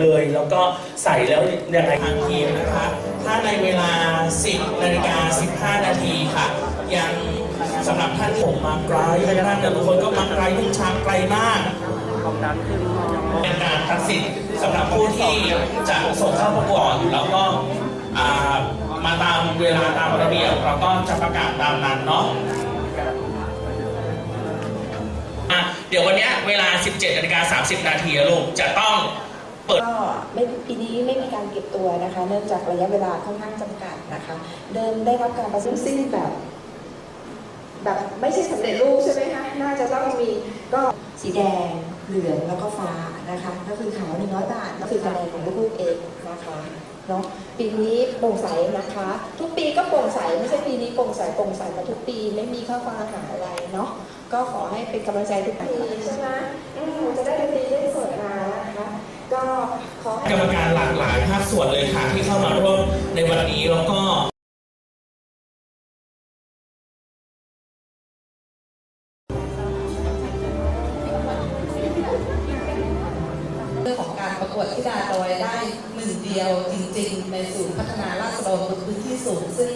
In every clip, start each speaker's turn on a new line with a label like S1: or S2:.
S1: เลย แล้วก็ใส่แล้วยังไงทางทีมนะคะ ถ้าในเวลา 10นาฬิกา15 นาทีค่ะ ยังสำหรับท่านผมมาไกลท่านแต่ละคนก็มาไกลทุกช้างไกลมากเป็นการตัดสินสำหรับผู้ที่จะส่งเข้าประกวดแล้วก็มาตามเวลาตามระเบียบเราก็จะประกาศตามนั้นเนาะะเดี๋ยววันนี้เวลา 17นาฬิกา30 นาทีลูกจะต้อง
S2: ก็ไม่ปีนี้ไม่มีการเก็บตัวนะคะ เนื่องจากระยะเวลาค่อนข้างจำกัดนะคะ เดิมได้รับการประชุมสิ้นแบบ แบบไม่ใช่สำเร็จรูปใช่ไหมคะ น่าจะต้องมีก็สีแดงเหลืองแล้วก็ฟ้านะคะ ก็คือขาวหนึ่งร้อยบาทก็คือคะแนนของลูกๆเองนะคะเนาะปีนี้โปร่งใสนะคะ ทุกปีก็โปร่งใสไม่ใช่ปีนี้โปร่งใสโปร่งใสมาทุกปีไม่มีข้อความหาอะไรเนาะก็ขอให้เป็นกำลังใจทุกปีใช่ไหมอืมจะได้ดนตรีเล่นสดมานะคะ ก็ขอให้
S1: กรรมการหลากหลายภาคส่วนเลยค่ะที่เข้ามาร่วมในวันนี้แล้วก็
S3: เรื่องของการประกวดที่ดาดอยได้หนึ่งเดียวจริงๆ ในศูนย์พัฒนาราษฎรบนพื้นที่สูงซึ่ง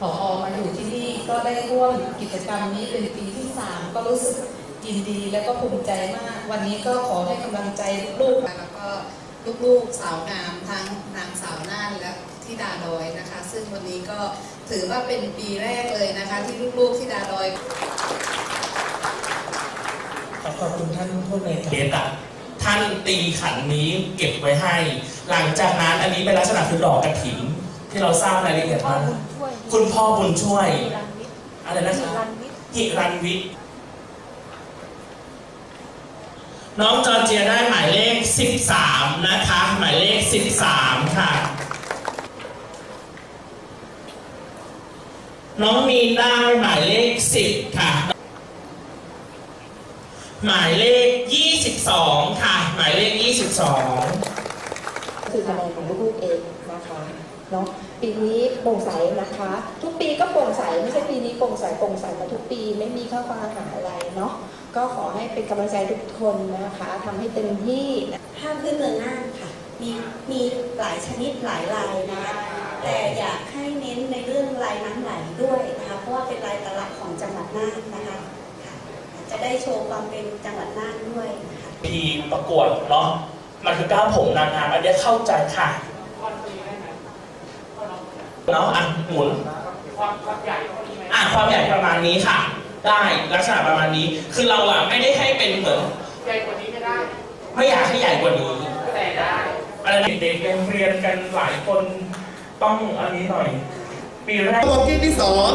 S3: ผอมาอยู่ที่นี่ก็ได้ร่วมกิจกรรมนี้เป็นปีที่ 3 ก็รู้สึกยินดีและก็ภูมิใจมาก วันนี้ก็ขอให้กำลังใจลูกๆ
S4: แล้วก็ ลูกๆสาวงามทั้งนางสาวน่านและที่ดาดอยนะคะ ซึ่งวันนี้ก็ถือว่าเป็นปีแรกเลยนะคะ ที่ลูกๆที่ดาดอย
S1: ขอขอบคุณท่านผู้ในเกตอะท่านตีขันนี้เก็บไว้ให้ หลังจากนั้นอันนี้เป็นลักษณะคือดอกกระถิ่นที่เราทราบรายละเอียดมาคุณพ่อบุญช่วย อะไรนะคะหิรันวิทย์ น้องจอร์เจียได้หมายเลข 13 นะคะ หมายเลข 13 ค่ะ น้องมีนได้หมายเลข 10 ค่ะ หมายเลข 22 ค่ะ หมายเลข 22
S2: คือคะแนนของลูกๆเองนะคะเนาะ ปีนี้โปร่งใสนะคะ ทุกปีก็โปร่งใสไม่ใช่ปีนี้โปร่งใสโปร่งใสมาทุกปีไม่มีข้อความหาอะไรเนาะก็ขอให้เป็นกำลังใจทุกคนนะคะทำให้เต็มที่นะ
S5: ห้ามขึ้นเมืองน่านค่ะ มีมีหลายชนิดหลายลายนะคะแต่อยากให้เน้นในเรื่องลายน้ำไหลด้วยนะคะเพราะว่าเป็นลายตลักษณ์ของจังหวัดน่านนะคะค่ะจะได้โชว์ความเป็นจังหวัดน่านด้วยนะคะ
S1: ทีมประกวดเนาะมันคือก้าวผมนางงามอันเนี้ยเข้าใจค่ะ เนาะอะหมุนความความใหญ่อะความใหญ่ประมาณนี้ค่ะ ได้ลักษณะประมาณนี้ คือเราอะไม่ได้ให้เป็นเหมือนใหญ่กว่านี้ไม่ได้ไม่อยากให้ใหญ่กว่านี้แต่ได้อะไรเด็กๆยังเรียนกันหลายคนต้องอันนี้หน่อยปีแรก
S6: บอกกิ้งที่สอง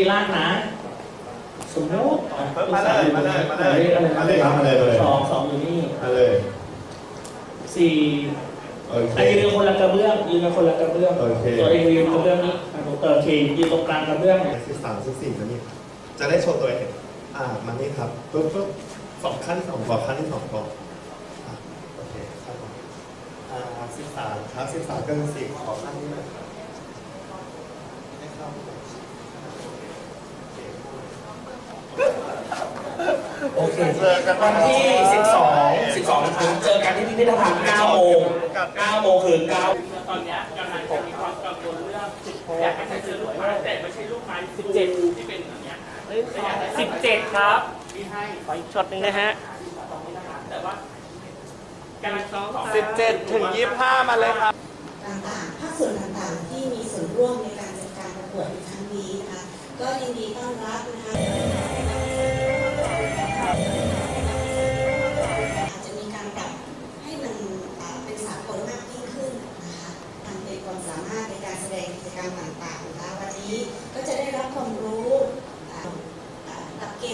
S1: นี่คือลงเวทีล่างนะ สมมติ
S6: มาเลยมาเลยมาเลย
S1: อะไร
S6: มาเลยครับมาเลยมาเลย
S1: สองสองอยู่นี่
S6: มาเลย
S1: สี่
S6: โอเค
S1: แต่ยืนคนละกระเบื้องยืนกันคนละกระเบื้อง
S6: โอเค
S1: ตัวเองยืนกระเบื้องนี้อะผมโอเคยืนตรงกลางกระเบื้อง
S6: สิบสามสิบสี่มานี่จะได้โชว์ตัวเองอ่ามานี่ครับปุ๊บปุ๊บสองขั้นที่สองบอกขั้นที่สองก่อนอะโอเคครับผมอ่าสิบสามครับสิบสามก็คือสิบขอขั้นนี้หน่อยครับให้เข้า
S1: โอเคเจอกันวันที่สิบสองสิบสองนะคะเจอกันที่พิพิธภัณฑ์เก้าโมงเก้าโมงคือเก้าตอนเนี้ยกำลังจะมีความกังวลเรื่องอยากให้ใช้เจอลูกไม้แต่ไม่ใช่ลูกไม้สิบเจ็ดที่เป็นอย่างเงี้ยค่ะ
S7: สิบเจ็ดครับ
S1: ที่ให้
S7: ขออีกช็อตหนึ่งนะฮะ
S1: แต่ว่าการซ้อม
S6: สิบเจ็ดถึงยี่สิบห้ามาเลยครับ
S5: ต่างๆภาคส่วนต่างๆ ที่มีส่วนร่วมในการจัดการประกวดในครั้งนี้นะคะ ก็ยินดีต้อนรับนะคะ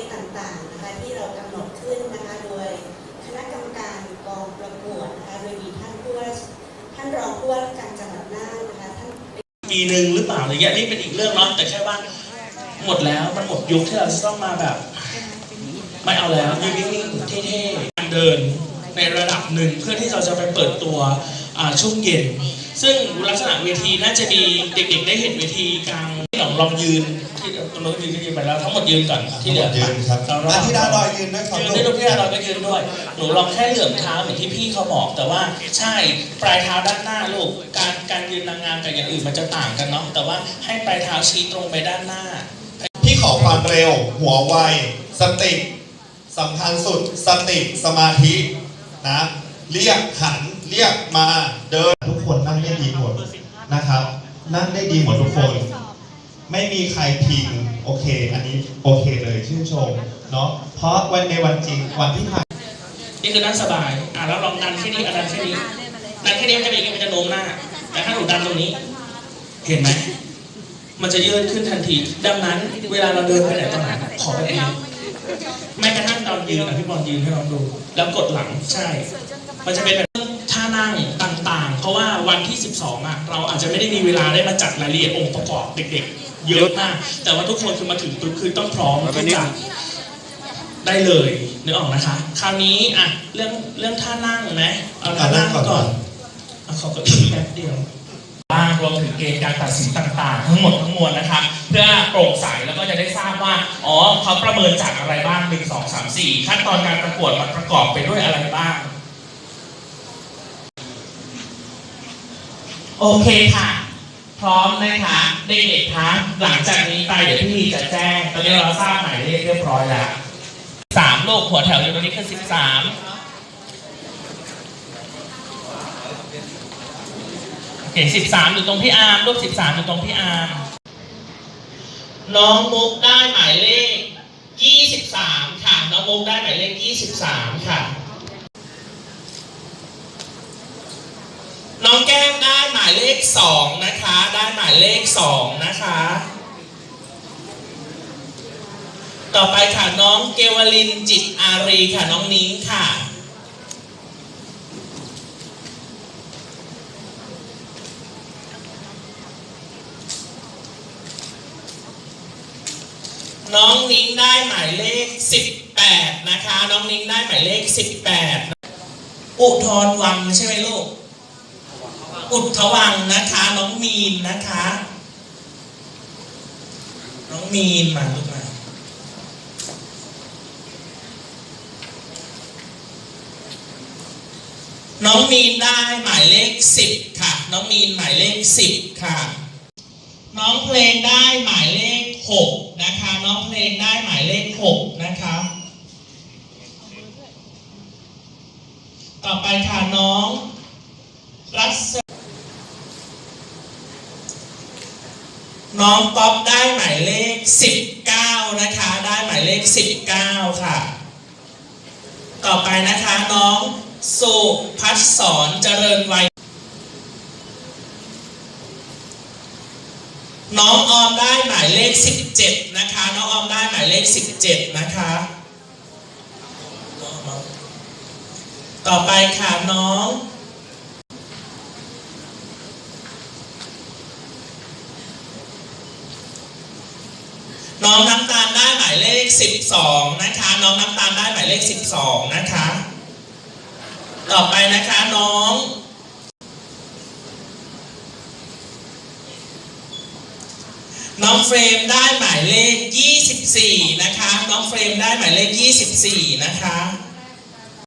S5: ณฑ์ต่างๆนะคะที่เรากำหนดขึ้นนะคะโดยคณะกรรมการกองประกวดนะคะโดยมีท่านผู้ว่าท่านรองผู้ว่าราชการจังหวัดน่านนะคะท่าน
S1: ปีหนึ่งหรือเปล่าอะไรเงี้ยนี่เป็นอีกเรื่องเนาะแต่แค่ว่าหมดแล้วมันหมดยุคที่เราจะต้องมาแบบ ไม่เอาแล้วยืนนิ่งๆเท่ๆการเดินในระดับหนึ่งเพื่อที่เราจะไปเปิดตัวช่วงเย็น ซึ่งลักษณะเวทีน่าจะมีเด็กๆได้เห็นเวทีกลาง องลองยืนที่ตรงนู้นยืนที่ยืนไปแล้วทั้งหมดยืนก่อนที่เหลือ
S6: ยืนครับ
S1: เรารอ
S6: อะ
S1: บ
S6: ที่ดาวดอยยืนด้วยครับ
S1: ยืนได้ด้วยพี่ดาวดอยก็ยืนด้วยหนูลองแค่เหลื่อมเท้าเหมือนที่พี่เขาบอกแต่ว่าใช่ปลายเท้าด้านหน้าลูกการการยืนนางงามกับอย่างอื่นมันจะต่างกันเนาะแต่ว่าให้ปลายเท้าชี้ตรงไปด้านหน้า
S6: พี่ขอความเร็ว หัวไวสติสำคัญสุดสติสมาธินะเรียกหันเรียกมาเดินทุกคนนั่งได้ดีหมดนะครับ นั่งได้ดีหมดทุกคน ไม่มีใครพิงโอเค อันนี้โอเคเลยชื่นชมเนาะเพราะวันในวันจริงวันที่ผ่าน
S1: นี่คือนั่งสบายอะแล้วลองดันแค่นี้อ่ดันแค่นี้ดันแค่นี้มันจะเป็นย่างนี้มันจะโน้มหน้า แต่ถ้าหนูดันตรงนี้ เห็นไหมมันจะยืดขึ้นทันที ดังนั้น เวลาเราเดินไปไหนต่อไหนขอแบบนี้แม้กระทั่งตอนยืนอะพี่บอลยืนให้เราดู แล้วกดหลังใช่ มันจะเป็นแบบท่านั่งต่างๆ เพราะว่าวันที่ 12อะเราอาจจะไม่ได้มีเวลาได้มาจัดรายละเอียดองค์ประกอบเด็กๆ เยอะมาก แต่ว่าทุกคนคือมาถึงปุ๊บคือต้องพร้อมที่จะได้เลยนึกออกนะคะ คราวนี้อะเรื่องเรื่องท่านั่งไหมเอาท่านั่งก่อนเอาขอเก็อีกแป๊บเดียวบ้างรวมถึงเกณฑ์การตัดสินต่างๆ ทั้งหมดทั้งมวลนะคะเพื่อโปร่งใสแล้วก็จะได้ทราบว่าอ๋อเขาประเมินจากอะไรบ้างหนึ่งสองสามสี่ขั้นตอนการประกวดมันประกอบไปด้วยอะไรบ้าง โอเคค่ะ พร้อมนะคะเด็กๆคะหลังจากนี้ไปเดี๋ยวพี่จะแจ้ง ตอนนี้เราทราบหมายเลขเรียบร้อยแล้วสามโลกหัวแถวอยู่ตรงนี้คือสิบสามโอเคสิบสามอยู่ตรงพี่อาร์มลูกสิบสามอยู่ตรงพี่อาร์มน้องมุกได้หมายเลขยี่สิบสามค่ะ น้องมุกได้หมายเลขยี่สิบสามค่ะ น้องแก้มได้หมายเลข สองนะคะ ได้หมายเลขสองนะคะ ต่อไปค่ะน้องเกวลินจิตอารีค่ะน้องนิ้งค่ะ น้องนิ้งได้หมายเลข 18 นะคะ น้องนิ้งได้หมายเลข 18 อุทธรวังใช่ไหมลูก อุทวังนะคะ น้องมีนนะคะ น้องมีนมาลูกมาน้องมีนได้หมายเลขสิบค่ะ น้องมีนหมายเลขสิบค่ะ น้องเพลงได้หมายเลขหกนะคะ น้องเพลงได้หมายเลขหกนะคะ ต่อไปค่ะน้องรัศ น้องป๊อปได้หมายเลขสิบเก้านะคะ ได้หมายเลขสิบเก้าค่ะ ต่อไปนะคะน้องสุพัฒสอนเจริญวัย น้องออมได้หมายเลข 17 นะคะ น้องออมได้หมายเลข 17 นะคะน้องออมต่อไปค่ะน้อง น้องน้ำตาลได้หมายเลข 12 นะคะ น้องน้ำตาลได้หมายเลข 12 นะคะ ต่อไปนะคะน้อง น้องเฟรมได้หมายเลข 24 นะคะ น้องเฟรมได้หมายเลข 24 นะคะ